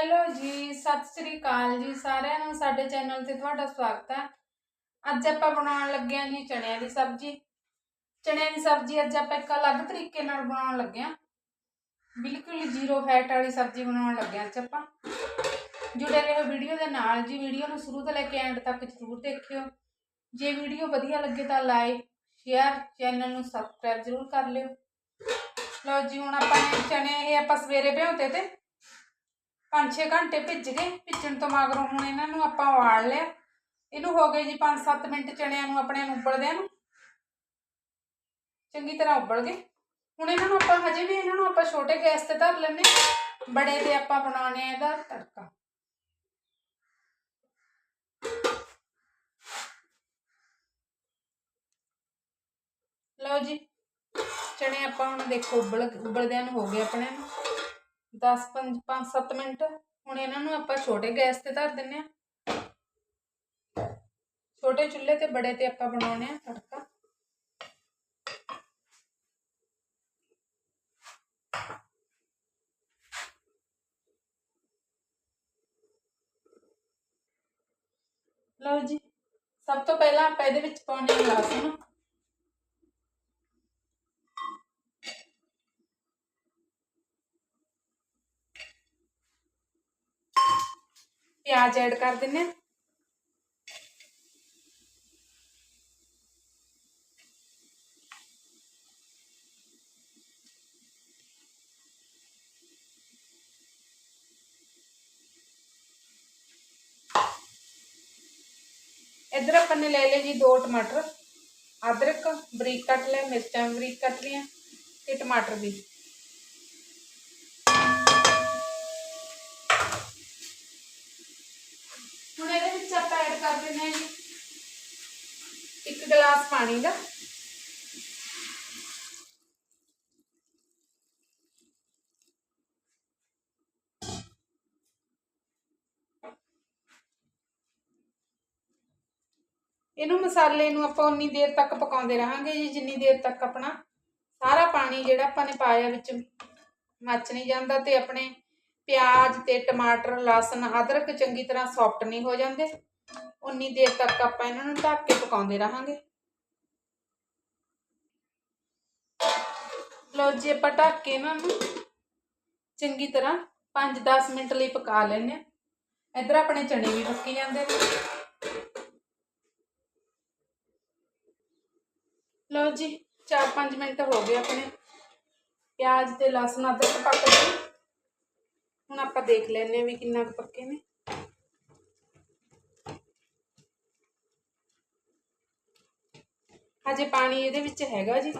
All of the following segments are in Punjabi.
ਹੈਲੋ ਜੀ, ਸਤਿ ਸ੍ਰੀ ਅਕਾਲ ਜੀ ਸਾਰਿਆਂ ਨੂੰ, ਸਾਡੇ ਚੈਨਲ ਤੇ ਤੁਹਾਡਾ ਸਵਾਗਤ ਹੈ ਅੱਜ ਆਪਾਂ ਬਣਾਉਣ ਲੱਗੇ ਹਾਂ ਜੀ ਚਣਿਆਂ ਦੀ ਸਬਜ਼ੀ। ਚਣਿਆਂ ਦੀ ਸਬਜ਼ੀ ਅੱਜ ਆਪਾਂ ਇੱਕ ਅਲੱਗ ਤਰੀਕੇ ਨਾਲ ਬਣਾਉਣ ਲੱਗੇ ਹਾਂ ਬਿਲਕੁਲ ਜ਼ੀਰੋ ਫੈਟ ਵਾਲੀ ਸਬਜ਼ੀ ਬਣਾਉਣ ਲੱਗੇ ਹਾਂ ਅੱਜ ਆਪਾਂ। ਜੁੜੇ ਰਹੋ ਵੀਡੀਓ ਦੇ ਨਾਲ ਜੀ, ਵੀਡੀਓ ਨੂੰ ਸ਼ੁਰੂ ਤੋਂ ਲੈ ਕੇ ਐਂਡ ਤੱਕ ਜ਼ਰੂਰ ਦੇਖਿਓ। ਜੇ ਵੀਡੀਓ ਵਧੀਆ ਲੱਗੇ ਤਾਂ ਲਾਈਕ ਸ਼ੇਅਰ ਚੈਨਲ ਨੂੰ ਸਬਸਕ੍ਰਾਈਬ ਜ਼ਰੂਰ ਕਰ ਲਿਓ। ਲਓ ਜੀ, ਹੁਣ ਆਪਾਂ ਨੇ ਚਣੇ ਇਹ ਆਪਾਂ ਸਵੇਰੇ ਭਿਉਂਤੇ ਤੇ 5-6 ਘੰਟੇ ਭਿੱਜ ਗਏ, ਭਿੱਜਣ ਤੋਂ ਮਗਰੋਂ ਹੁਣ ਇਹਨਾਂ ਨੂੰ ਆਪਾਂ ਉਬਾਲ ਲਿਆ। ਇਹਨੂੰ ਹੋ ਗਏ ਜੀ 5-7 ਮਿੰਟ ਚਣਿਆਂ ਨੂੰ, ਆਪਣੇ ਨੂੰ ਉਬਲਦਿਆਂ ਨੂੰ। ਚੰਗੀ ਤਰ੍ਹਾਂ ਉਬਲ ਗਏ। ਹੁਣ ਇਹਨਾਂ ਨੂੰ ਆਪਾਂ, ਹਜੇ ਵੀ ਇਹਨਾਂ ਨੂੰ ਆਪਾਂ ਛੋਟੇ ਗੈਸ ਤੇ ਧਰ ਲੈਨੇ ਬੜੇ ਤੇ ਆਪਾਂ ਬਣਾਉਣੇ ਆ ਇਹਦਾ ਤੜਕਾ। ਲਓ ਜੀ, ਚਣੇ ਆਪਾਂ ਹੁਣ ਦੇਖੋ, ਉਬਲ ਉਬਲਦਿਆਂ ਨੂੰ ਹੋ ਗਏ ਆਪਣੇ ਨੂੰ। 10 5 5 7 ਮਿੰਟ। ਹੁਣ ਇਹਨਾਂ ਨੂੰ ਆਪਾਂ ਛੋਟੇ ਗੈਸ ਤੇ ਧਰ ਦਿੰਨੇ ਆ ਛੋਟੇ ਚੁੱਲ੍ਹੇ ਤੇ ਬੜੇ ਤੇ ਆਪਾਂ ਬਣਾਉਣੇ ਆ ਤੜਕਾ। ਲਓ ਜੀ, ਸਭ ਤੋਂ ਪਹਿਲਾਂ ਆਪਾਂ ਇਹਦੇ ਵਿੱਚ ਪਾਉਣੇ ਆ ਲਸਣ। ਪਿਆਜ਼ ਐਡ ਕਰ ਦਿੰਨੇ ਆ ਇਧਰ ਆਪਾਂ ਨੇ ਲੈ ਲਏ ਜੀ ਦੋ ਟਮਾਟਰ ਅਦਰਕ ਬਰੀਕ ਕੱਟ ਲਿਆ ਮਿਰਚਾਂ ਬਰੀਕ ਕੱਟ ਲਈਆਂ ਤੇ ਟਮਾਟਰ ਵੀ ਹੁਣ ਇਹਦੇ ਵਿੱਚ ਆਪਾਂ ਐਡ ਕਰ ਦਿੰਦੇ ਹਾਂ ਜੀ ਇੱਕ ਗਲਾਸ ਪਾਣੀ ਦਾ। ਇਹਨੂੰ ਮਸਾਲੇ ਨੂੰ ਆਪਾਂ ਉਨੀ ਦੇਰ ਤੱਕ ਪਕਾਉਂਦੇ ਰਹਾਂਗੇ ਜੀ, ਜਿੰਨੀ ਦੇਰ ਤੱਕ ਆਪਣਾ ਸਾਰਾ ਪਾਣੀ ਜਿਹੜਾ ਆਪਾਂ ਨੇ ਪਾਇਆ ਵਿੱਚ ਮੱਚ ਨਹੀਂ ਜਾਂਦਾ ਤੇ ਆਪਣੇ ਪਿਆਜ਼ ਤੇ ਟਮਾਟਰ, ਲਸਣ, ਅਦਰਕ ਚੰਗੀ ਤਰ੍ਹਾਂ ਸੌਫਟ ਨਹੀਂ ਹੋ ਜਾਂਦੇ। ਉਨੀ ਦੇਰ ਤੱਕ ਆਪਾਂ ਇਹਨਾਂ ਨੂੰ ਢੱਕ ਕੇ ਪਕਾਉਂਦੇ ਰਹਾਂਗੇ। ਲਓ ਜੀ, ਆਪਾਂ ਢੱਕ ਕੇ ਇਹਨਾਂ ਨੂੰ ਚੰਗੀ ਤਰ੍ਹਾਂ 5-10 ਮਿੰਟ ਲਈ ਪਕਾ ਲੈਣੇ ਆ ਇੱਧਰ ਆਪਣੇ ਚਣੇ ਵੀ ਪੱਕੀ ਜਾਂਦੇ ਨੇ। ਲਓ ਜੀ 4-5 ਮਿੰਟ ਹੋ ਗਏ ਆਪਣੇ। ਪਿਆਜ਼ ਤੇ ਲਸਣ ਅਦਰਕ ਪੱਕ ਗਏ ਹੁਣ ਆਪਾਂ ਦੇਖ ਲੈਨੇ ਵੀ ਕਿੰਨਾ ਕੁ ਪੱਕੇ ਨੇ। ਹਜੇ ਪਾਣੀ ਇਹਦੇ ਵਿੱਚ ਹੈਗਾ ਜੀ।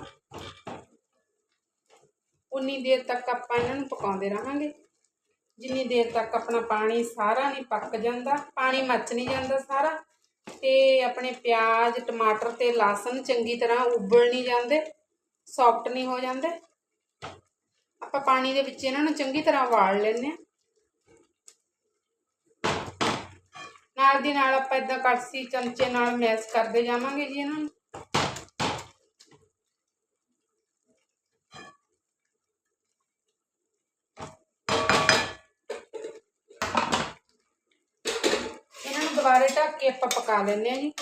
ਉਨੀ ਦੇਰ ਤੱਕ ਆਪਾਂ ਇਹਨਾਂ ਨੂੰ ਪਕਾਉਂਦੇ ਰਹਾਂਗੇ। ਜਿੰਨੀ ਦੇਰ ਤੱਕ ਆਪਣਾ ਪਾਣੀ ਸਾਰਾ ਨਹੀਂ ਪੱਕ ਜਾਂਦਾ, ਪਾਣੀ ਮੱਚ ਨਹੀਂ ਜਾਂਦਾ ਸਾਰਾ, ਤੇ ਆਪਣੇ ਪਿਆਜ਼, ਟਮਾਟਰ ਤੇ ਲਸਣ ਚੰਗੀ ਤਰ੍ਹਾਂ ਉਬਲ ਨਹੀਂ ਜਾਂਦੇ ਸੌਫਟ ਨਹੀਂ ਹੋ ਜਾਂਦੇ। ਆਪਾਂ ਪਾਣੀ ਦੇ ਵਿੱਚ ਇਹਨਾਂ ਨੂੰ ਚੰਗੀ ਤਰ੍ਹਾਂ ਵਾਲ ਲੈਣੇ ਆ ਨਾਲ ਦੀ ਨਾਲ ਆਪਾਂ ਇਦਾਂ ਕੜਸੀ ਚਮਚੇ ਨਾਲ ਮੈਸ਼ ਕਰਦੇ ਜਾਵਾਂਗੇ ਜੀ ਇਹਨਾਂ ਨੂੰ। ਦੁਬਾਰੇ ਢੱਕ ਕੇ ਆਪਾਂ ਪਕਾ ਲੈਂਦੇ ਆ ਜੀ।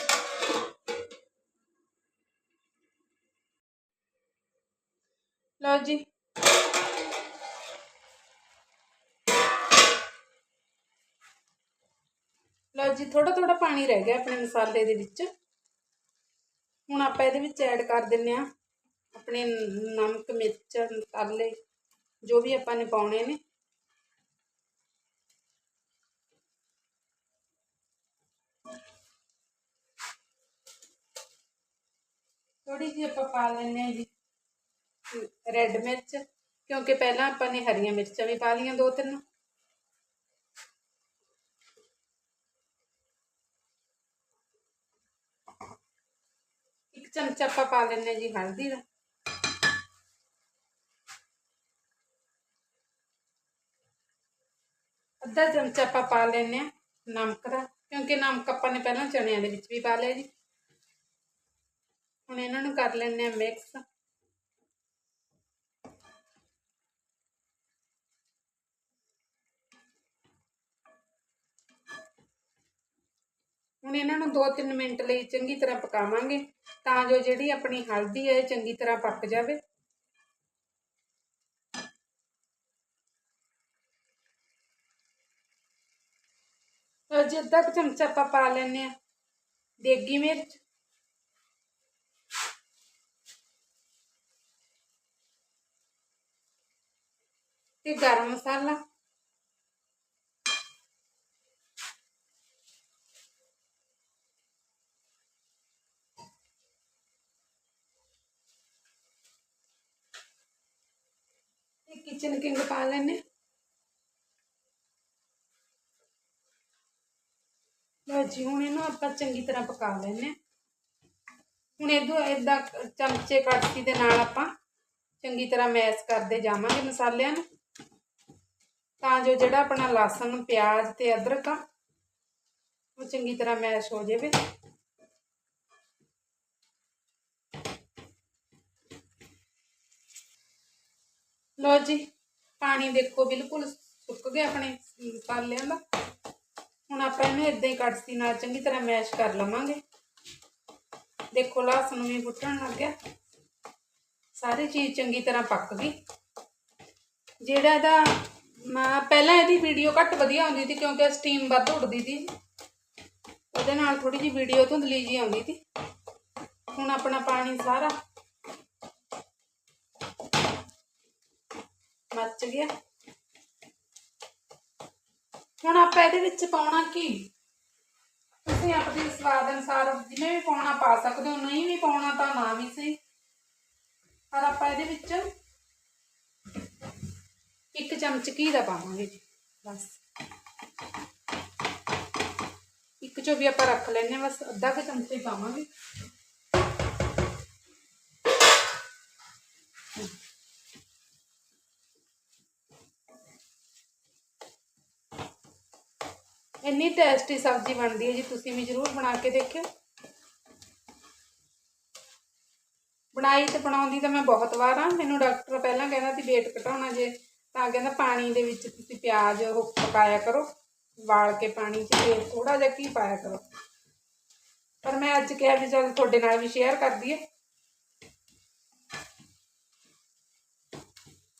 ਲਓ ਜੀ। ਲਓ ਜੀ ਥੋੜਾ ਥੋੜਾ ਪਾਣੀ ਰਹਿ ਗਿਆ ਆਪਣੇ ਮਸਾਲੇ ਦੇ ਵਿੱਚ। ਹੁਣ ਆਪਾਂ ਇਹਦੇ ਵਿੱਚ ਐਡ ਕਰ ਦਿੰਨੇ ਆ ਆਪਣੇ ਨਮਕ, ਮਿਰਚ, ਮਸਾਲੇ, ਜੋ ਵੀ ਆਪਾਂ ਨੇ ਪਾਉਣੇ ਨੇ। ਥੋੜੀ ਜਿਹੀ ਆਪਾਂ ਪਾ ਲੈਂਦੇ ਆ ਜੀ ਰੈੱਡ ਮਿਰਚ ਕਿਉਂਕਿ ਪਹਿਲਾਂ ਆਪਾਂ ਨੇ ਹਰੀਆਂ ਮਿਰਚਾਂ ਵੀ ਪਾ ਲਈਆਂ ਦੋ ਤਿੰਨ ਇੱਕ ਚਮਚਾ ਆਪਾਂ ਪਾ ਲੈਂਦੇ ਆ ਜੀ ਹਲਦੀ ਦਾ ਅੱਧਾ ਚਮਚਾ ਆਪਾਂ ਪਾ ਲੈਂਦੇ ਆ ਨਮਕ ਦਾ ਕਿਉਂਕਿ ਨਮਕ ਆਪਾਂ ਨੇ ਪਹਿਲਾਂ ਚਣਿਆਂ ਦੇ ਵਿੱਚ ਵੀ ਪਾ ਲਿਆ ਜੀ ਹੁਣ ਇਹਨਾਂ ਨੂੰ ਕਰ ਲੈਣੇ ਆ ਮਿਕਸ ਹੁਣ ਇਹਨਾਂ ਨੂੰ 2-3 ਮਿੰਟ ਲਈ ਚੰਗੀ ਤਰ੍ਹਾਂ ਪਕਾਵਾਂਗੇ, ਤਾਂ ਜੋ ਜਿਹੜੀ ਆਪਣੀ ਹਲਦੀ ਹੈ ਚੰਗੀ ਤਰ੍ਹਾਂ ਪੱਕ ਜਾਵੇ। ਜਿੱਦਾਂ ਕੁ ਚਮਚਾ ਆਪਾਂ ਪਾ ਲੈਣੇ ਆ ਦੇਗੀ ਮਿਰਚ। ਤੇ ਗਰਮ ਮਸਾਲਾ ਤੇ ਕਿਚਨ ਕਿੰਗ ਪਾ ਲੈਣੇ ਲਓ ਜੀ ਹੁਣ ਇਹਨੂੰ ਆਪਾਂ ਚੰਗੀ ਤਰ੍ਹਾਂ ਪਕਾ ਲੈਣੇ ਹੁਣ ਇਹਦੋਂ ਇਦਾਂ ਚਮਚੇ ਕੜਛੀ ਦੇ ਨਾਲ ਆਪਾਂ ਚੰਗੀ ਤਰ੍ਹਾਂ ਮੈਸ਼ ਕਰਦੇ ਜਾਵਾਂਗੇ ਮਸਾਲਿਆਂ ਨੂੰ ਤਾਂ ਜੋ ਜਿਹੜਾ ਆਪਣਾ ਲਸਣ, ਪਿਆਜ਼ ਤੇ ਅਦਰਕ ਆ, ਉਹ ਚੰਗੀ ਤਰ੍ਹਾਂ ਮੈਸ਼ ਹੋ ਜਾਵੇ। ਲਓ ਜੀ, ਪਾਣੀ ਦੇਖੋ ਬਿਲਕੁਲ ਸੁੱਕ ਗਿਆ ਆਪਣੇ ਮਸਾਲਿਆਂ ਦਾ। ਹੁਣ ਆਪਾਂ ਇਹਨੂੰ ਇਦਾਂ ਹੀ ਕੜਛੀ ਨਾਲ ਚੰਗੀ ਤਰ੍ਹਾਂ ਮੈਸ਼ ਕਰ ਲਵਾਂਗੇ। ਦੇਖੋ ਲਸਣ ਵੀ ਫੁੱਟਣ ਲੱਗ ਗਿਆ। ਸਾਰੀ ਚੀਜ਼ ਚੰਗੀ ਤਰ੍ਹਾਂ ਪੱਕ ਗਈ। ਜਿਹੜਾ ਇਹਦਾ ਮੈਂ ਪਹਿਲਾਂ ਇਹਦੀ ਵੀਡੀਓ ਘੱਟ ਵਧੀਆ ਆਉਂਦੀ ਸੀ ਕਿਉਂਕਿ ਸਟੀਮ ਵੱਧ ਉੱਡਦੀ ਸੀ। ਉਹਦੇ ਨਾਲ ਥੋੜੀ ਜਿਹੀ ਵੀਡੀਓ ਧੁੰਦਲੀ ਜੀ ਆਉਂਦੀ ਸੀ। ਹੁਣ ਆਪਣਾ ਪਾਣੀ ਸਾਰਾ ਮੱਚ ਗਿਆ। ਹੁਣ ਆਪਾਂ ਇਹਦੇ ਵਿੱਚ ਪਾਉਣਾ ਕੀ? ਤੁਸੀਂ ਆਪਣੇ ਸਵਾਦ ਅਨੁਸਾਰ ਜਿਵੇਂ ਵੀ ਪਾਉਣਾ ਪਾ ਸਕਦੇ ਹੋ, ਨਹੀਂ ਵੀ ਪਾਉਣਾ ਤਾਂ ਨਾ ਵੀ ਸਹੀ। ਪਰ ਆਪਾਂ ਇਹਦੇ ਵਿੱਚ ਇੱਕ ਚਮਚ ਘੀ ਦਾ ਪਾਵਾਂਗੇ ਜੀ, ਬਸ। ਇੱਕ ਚੋ ਵੀ ਆਪਾਂ ਰੱਖ ਲੈਨੇ ਬਸ ਅੱਧਾ ਕੁ ਚਮਚ ਹੀ ਪਾਵਾਂਗੇ। ਇੰਨੀ ਟੇਸਟੀ ਸਬਜ਼ੀ ਬਣਦੀ ਹੈ ਜੀ, ਤੁਸੀਂ ਵੀ ਜ਼ਰੂਰ ਬਣਾ ਕੇ ਦੇਖਿਓ। ਬਣਾਈ ਤੇ ਬਣਾਉਂਦੀ ਤਾਂ ਮੈਂ ਬਹੁਤ ਵਾਰ ਆ ਮੈਨੂੰ ਡਾਕਟਰ ਪਹਿਲਾਂ ਕਹਿੰਦਾ ਸੀ, weight ਘਟਾਉਣਾ ਜੇ। ਤਾਂ ਕਹਿੰਦਾ ਪਾਣੀ ਦੇ ਵਿੱਚ ਤੁਸੀਂ ਪਿਆਜ਼ ਉਹ ਪਕਾਇਆ ਕਰੋ ਵਾਲ ਕੇ ਪਾਣੀ 'ਚ ਤੇ ਥੋੜਾ ਜਿਹਾ ਘੀ ਪਾਇਆ ਕਰੋ। ਪਰ ਮੈਂ ਅੱਜ ਕਿਹਾ ਵੀ ਚਲ ਤੁਹਾਡੇ ਨਾਲ ਵੀ ਸ਼ੇਅਰ ਕਰ ਦਈਏ।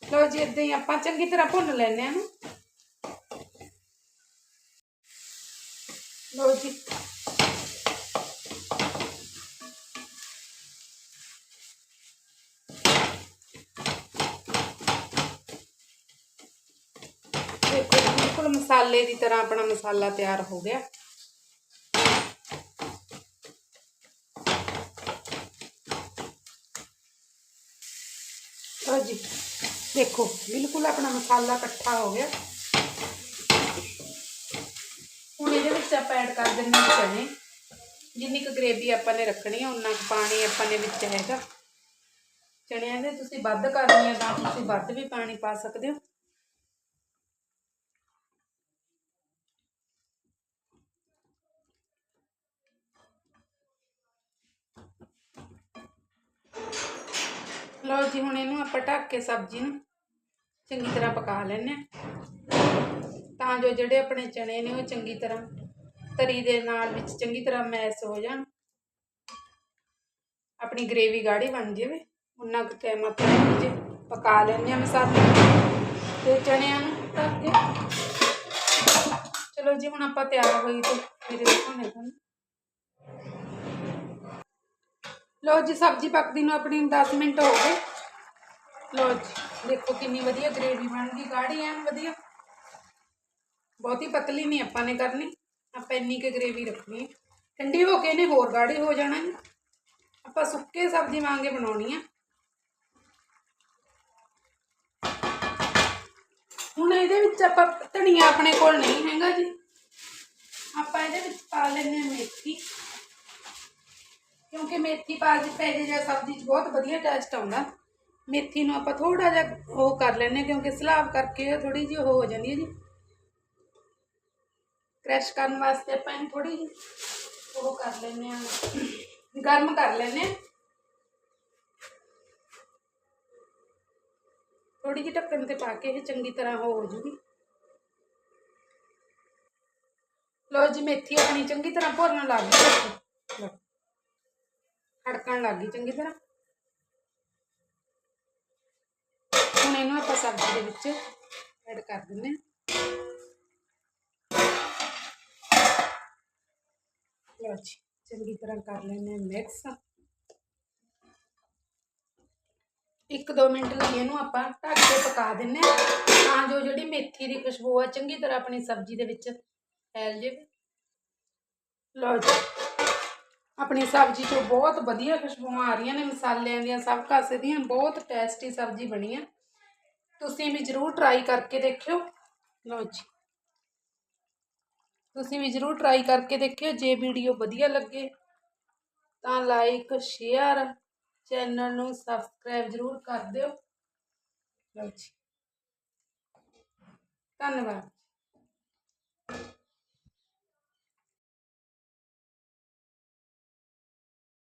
ਲੋ ਜੀ ਇਦਾਂ ਹੀ ਆਪਾਂ ਚੰਗੀ ਤਰ੍ਹਾਂ ਭੁੰਨ ਲੈਣੇ ਆ ਨੂੰ ਲੋ ਜੀ ਦੇਖੋ ਜੀ, ਬਿਲਕੁਲ ਮਸਾਲੇ ਦੀ ਤਰ੍ਹਾਂ ਆਪਣਾ ਮਸਾਲਾ ਤਿਆਰ ਹੋ ਗਿਆ। ਲਓ ਜੀ, ਦੇਖੋ, ਬਿਲਕੁਲ ਆਪਣਾ ਮਸਾਲਾ ਇਕੱਠਾ ਹੋ ਗਿਆ। ਹੁਣ ਇਹਦੇ ਵਿੱਚ ਆਪਾਂ ਐਡ ਕਰ ਦਿੰਦੇ ਹਾਂ ਚਨੇ। ਜਿੰਨੀ ਕੁ ਗ੍ਰੇਵੀ ਆਪਾਂ ਨੇ ਰੱਖਣੀ ਹੈ ਉਨਾ ਕੁ ਪਾਣੀ ਆਪਾਂ ਨੇ ਵਿੱਚ ਹੈਗਾ। ਚਣਿਆਂ ਦੇ ਤੁਸੀਂ ਵੱਧ ਕਰਨੀ ਹੈ ਤਾਂ ਤੁਸੀਂ ਵੱਧ ਵੀ ਪਾਣੀ ਪਾ ਸਕਦੇ ਹੋ। ਲਓ ਜੀ, ਹੁਣ ਇਹਨੂੰ ਆਪਾਂ ਢੱਕ ਕੇ ਸਬਜ਼ੀ ਨੂੰ ਚੰਗੀ ਤਰ੍ਹਾਂ ਪਕਾ ਲੈਣੇ ਤਾਂ ਜੋ ਜਿਹੜੇ ਆਪਣੇ ਚਣੇ ਨੇ, ਉਹ ਚੰਗੀ ਤਰ੍ਹਾਂ ਤਰੀ ਦੇ ਨਾਲ ਵਿੱਚ ਚੰਗੀ ਤਰ੍ਹਾਂ ਮੈਸ਼ ਹੋ ਜਾਣ। ਆਪਣੀ ਗ੍ਰੇਵੀ ਗਾੜੀ ਬਣ ਜਾਵੇ। ਉਹਨਾਂ ਕੁ ਟਾਈਮ ਆਪਾਂ ਜੇ ਪਕਾ ਲੈਣੇ ਆ ਮਸਾਲੇ ਤੇ ਚਣਿਆਂ ਨੂੰ ਢੱਕ ਕੇ। ਚਲੋ ਜੀ, ਹੁਣ ਆਪਾਂ ਤਿਆਰ ਹੋਈ ਤੇ ਮੇਰੇ ਦਿਖਾਉਣੇ ਤੁਹਾਨੂੰ ਲਓ ਜੀ, ਸਬਜ਼ੀ ਪੱਕਦੀ ਨੂੰ ਆਪਣੀ 10 ਮਿੰਟ ਹੋ ਗਏ। ਲਓ ਜੀ, ਦੇਖੋ ਕਿੰਨੀ ਵਧੀਆ ਗ੍ਰੇਵੀ ਬਣ ਗਈ ਗਾੜੀ ਐਨ ਵਧੀਆ। ਬਹੁਤੀ ਪਤਲੀ ਨਹੀਂ ਆਪਾਂ ਨੇ ਕਰਨੀ, ਆਪਾਂ ਇੰਨੀ ਕੁ ਗ੍ਰੇਵੀ ਰੱਖਣੀ ਹੈ। ਠੰਡੀ ਹੋ ਕੇ ਇਹਨੇ ਹੋਰ ਗਾੜੀ ਹੋ ਜਾਣਾ ਹੈ ਆਪਾਂ ਸੁੱਕੇ ਸਬਜ਼ੀ ਵਾਂਗੇ ਬਣਾਉਣੀ ਆ। ਹੁਣ ਇਹਦੇ ਵਿੱਚ ਆਪਾਂ ਧਨੀਆ ਆਪਣੇ ਕੋਲ ਨਹੀਂ ਹੈਗਾ ਜੀ। ਆਪਾਂ ਇਹਦੇ ਵਿੱਚ ਪਾ ਲੈਂਦੇ ਹਾਂ ਮੇਥੀ। ਕਿਉਂਕਿ ਮੇਥੀ ਪਾ ਕੇ ਪੈ ਜੇ ਜਾਂ ਸਬਜ਼ੀ 'ਚ ਬਹੁਤ ਵਧੀਆ ਟੇਸਟ ਆਉਂਦਾ। ਮੇਥੀ ਨੂੰ ਆਪਾਂ ਥੋੜਾ ਜਿਹਾ ਉਹ ਕਰ ਲੈਂਦੇ ਹਾਂ ਕਿਉਂਕਿ ਸਲਾਬ ਕਰਕੇ ਥੋੜੀ ਜਿਹੀ ਉਹ ਹੋ ਜਾਂਦੀ ਹੈ ਜੀ। ਕ੍ਰੈਸ਼ ਕਰਨ ਵਾਸਤੇ ਆਪਾਂ ਇਹਨੂੰ ਥੋੜੀ ਜਿਹੀ ਉਹ ਕਰ ਲੈਂਦੇ ਆ ਗਰਮ ਕਰ ਲੈਂਦੇ ਆ ਥੋੜੀ ਜਿਹੀ ਢੱਕਣ ਤੇ ਪਾ ਕੇ ਇਹ ਚੰਗੀ ਤਰ੍ਹਾਂ ਉਹ ਹੋ ਜੂਗੀ। ਲੋ ਜੀ, ਮੇਥੀ ਆਪਣੀ ਚੰਗੀ ਤਰ੍ਹਾਂ ਭੁੰਨਣ ਲੱਗ ਗਈ ਅੜਕਣ ਲੱਗ ਗਈ, ਚੰਗੀ ਤਰ੍ਹਾਂ। ਹੁਣ ਇਹਨੂੰ ਆਪਾਂ ਸਬਜ਼ੀ ਦੇ ਵਿੱਚ ਐਡ ਕਰ ਦਿੰਨੇ ਹਾਂ। ਲਓ ਜੀ, ਚੰਗੀ ਤਰ੍ਹਾਂ ਕਰ ਲੈਂਦੇ ਹਾਂ ਮਿਕਸ ਇੱਕ ਦੋ ਮਿੰਟ ਲਈ ਇਹਨੂੰ ਆਪਾਂ ਢੱਕ ਕੇ ਪਕਾ ਦਿੰਨੇ ਹਾਂ। ਤਾਂ ਜੋ ਜਿਹੜੀ ਮੇਥੀ ਦੀ ਖੁਸ਼ਬੂ ਆ, ਚੰਗੀ ਤਰ੍ਹਾਂ ਆਪਣੀ ਸਬਜ਼ੀ ਦੇ ਵਿੱਚ ਫੈਲ ਜਾਵੇ। ਲਓ ਜੀ ਆਪਣੀ ਸਬਜ਼ੀ ਚੋਂ ਬਹੁਤ ਵਧੀਆ ਖੁਸ਼ਬੂਆਂ ਆ ਰਹੀਆਂ ਨੇ, ਮਸਾਲਿਆਂ ਦੀਆਂ ਸਭ ਕਾਸੇ ਦੀਆਂ, ਬਹੁਤ ਟੇਸਟੀ ਸਬਜ਼ੀ ਬਣੀ ਆ। ਤੁਸੀਂ ਵੀ ਜ਼ਰੂਰ ਟਰਾਈ ਕਰਕੇ ਦੇਖਿਓ। ਲਓ ਜੀ। ਤੁਸੀਂ ਵੀ ਜ਼ਰੂਰ ਟਰਾਈ ਕਰਕੇ ਦੇਖਿਓ, ਜੇ ਵੀਡੀਓ ਵਧੀਆ ਲੱਗੇ ਤਾਂ ਲਾਈਕ ਸ਼ੇਅਰ ਚੈਨਲ ਨੂੰ ਸਬਸਕ੍ਰਾਈਬ ਜ਼ਰੂਰ ਕਰ ਦਿਓ। ਲਓ ਜੀ। ਧੰਨਵਾਦ।